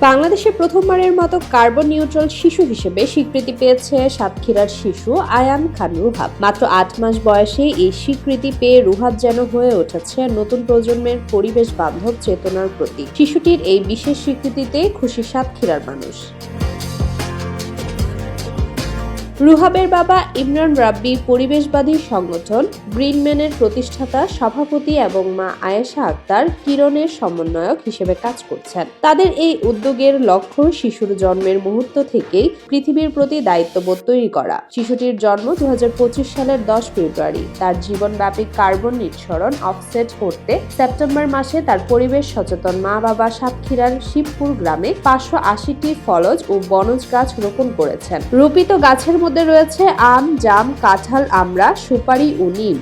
বাংলাদেশে প্রথমবারের মতো কার্বন নিউট্রাল শিশু হিসেবে স্বীকৃতি পেয়েছে সাতক্ষীরার শিশু আয়ান খান রুহাব। মাত্র আট মাস বয়সে এই স্বীকৃতি পেয়ে রুহাব যেন হয়ে উঠেছে নতুন প্রজন্মের পরিবেশ বান্ধব চেতনার প্রতীক। শিশুটির এই বিশেষ স্বীকৃতিতে খুশি সাতক্ষীরার মানুষ। রুহাবের বাবা ইমরান রাব্বি পরিবেশবাদী সংগঠন গ্রিনম্যানের প্রতিষ্ঠাতা, সভাপতি এবং মা আয়েশা আক্তার কিরণের সমন্বয়ক হিসেবে কাজ করছেন। তাদের এই উদ্যোগের লক্ষ্য শিশুর জন্মের মুহূর্ত থেকেই পৃথিবীর প্রতি দায়িত্ববোধ তৈরি করা। শিশুটির জন্ম দু সালের দশ ফেব্রুয়ারি। তার জীবনব্যাপী কার্বন নিঃসরণ অফসেট করতে সেপ্টেম্বর মাসে তার পরিবেশ সচেতন মা বাবা সাতক্ষীরার শিবপুর গ্রামে পাঁচশো আশিটি ফলজ ও বনজ গাছ রোপণ করেছেন। রোপিত গাছের মধ্যে রয়েছে আম জাম কাঁঠাল আমড়া সুপারি ও নিম।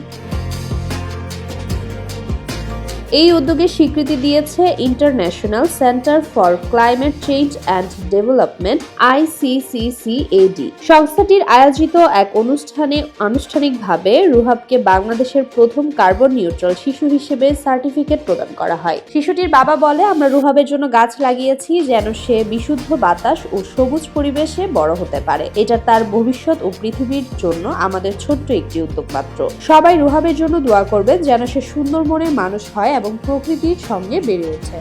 এই উদ্যোগে স্বীকৃতি দিয়েছে International Centre for Climate Change and Development ICCCAD সংস্থাটির আয়োজিত এক অনুষ্ঠানে আনুষ্ঠানিকভাবে রুহাবকে বাংলাদেশের প্রথম কার্বন নিউট্রাল শিশু হিসেবে সার্টিফিকেট প্রদান করা হয়। শিশুটির বাবা বলে, আমরা রুহাবের জন্য গাছ লাগিয়েছি যেন সে বিশুদ্ধ বাতাস ও সবুজ পরিবেশে বড় হতে পারে। এটা তার ভবিষ্যৎ ও পৃথিবীর জন্য আমাদের ছোট্ট একটি উদ্যোগ মাত্র সবাই রুহাবের জন্য দোয়া করবেন যেন সে সুন্দর মনের মানুষ হয় এবং প্রকৃতির সঙ্গে বেড়ে ওঠে।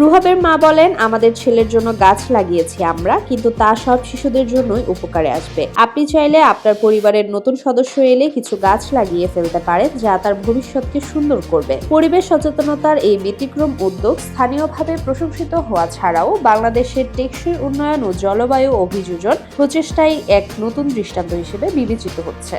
রুহাবের মা বলেন, আমাদের ছেলের জন্য গাছ লাগিয়েছি আমরা, কিন্তু তা সব শিশুদের জন্যই উপকারে আসবে। আপনি চাইলে আপনার পরিবারের নতুন সদস্য এলে কিছু গাছ লাগিয়ে ফেলতে পারেন, যা তার ভবিষ্যৎকে সুন্দর করবে। পরিবেশ সচেতনতার এই ব্যতিক্রম উদ্যোগ স্থানীয়ভাবে প্রশংসিত হওয়া ছাড়াও বাংলাদেশের টেকসই উন্নয়ন ও জলবায়ু অভিযোজন প্রচেষ্টায় এক নতুন দৃষ্টান্ত হিসেবে বিবেচিত হচ্ছে।